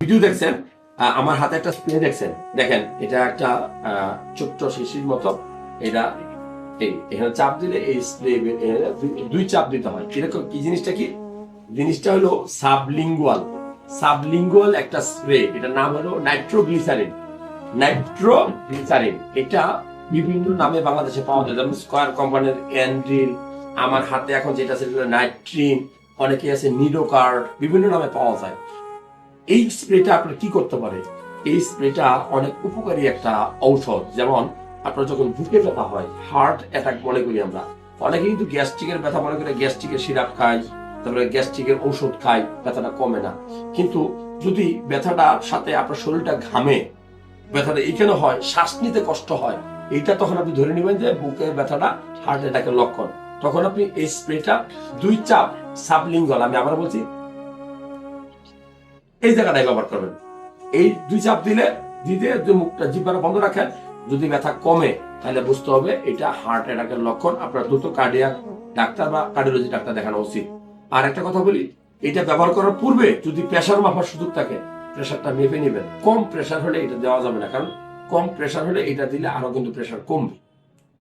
Video দেখছেন আমার হাতে একটা স্প্রে দেখছেন। দেখেন, এটা একটা ছোট্ট শিশির মতো। এটা এই এখানে চাপ দিলে এই স্প্রে দুই চাপ দিতে হয়। এরকম কি জিনিসটা কি? জিনিসটা হলো সাবলিঙ্গুয়াল। সাবলিঙ্গুয়াল একটা স্প্রে, এটার নাম হলো নাইট্রোগ্লিসারিন। নাইট্রোগ্লিসারিন, এটা বিভিন্ন নামে বাংলাদেশে পাওয়া যায়। যেমন স্কয়ার কোম্পানির অ্যান্ড্রিল আমার হাতে এখন যেটা আছে নাইট্রিন অনেকে আছে নিডোকার্ড, বিভিন্ন নামে পাওয়া যায়। এই স্প্রেটা আপনার কি করতে পারে? এই স্প্রেটা অনেক উপকারী একটা ঔষধ। যেমন, আপনার যখন বুকে ব্যথা হয় হার্ট অ্যাটাক মনে করি আমরা। অনেকে কিন্তু গ্যাস্ট্রিকের ব্যথা মনে করে গ্যাস্ট্রিকের সিরাপ খায়, তারপরে গ্যাস্ট্রিকের ঔষধ খায়, ব্যথাটা কমে না। কিন্তু যদি ব্যথাটার সাথে আপনার শরীরটা ঘামে, ব্যথাটা এইখানে হয়, শ্বাস নিতে কষ্ট হয়, এইটা তখন আপনি ধরে নেবেন যে বুকের ব্যথাটা হার্ট অ্যাটাকের লক্ষণ। তখন আপনি এই স্প্রেটা দুই চাপ সাবলিঙ্গল, আমি আবার বলছি এই জায়গাটায় ব্যবহার করবেন। এই দুই চাপ দিলে দিতে যে মুখটা জিব্বাটা বন্ধ রাখেন, যদি ব্যথা কমে, তাহলে বুঝতে হবে এটা হার্ট অ্যাটাকের লক্ষণ। আপনার দ্রুত কার্ডিয়াক ডাক্তার বা কার্ডিওলজি ডাক্তার দেখানো উচিত। আর একটা কথা বলি, এটা ব্যবহার করার পূর্বে যদি প্রেশার মাপার সুযোগ থাকে প্রেশারটা মেপে নেবেন। কম প্রেশার হলে এটা দেওয়া যাবে না, কারণ কম প্রেশার হলে এটা দিলে আরও কিন্তু প্রেশার কমবে।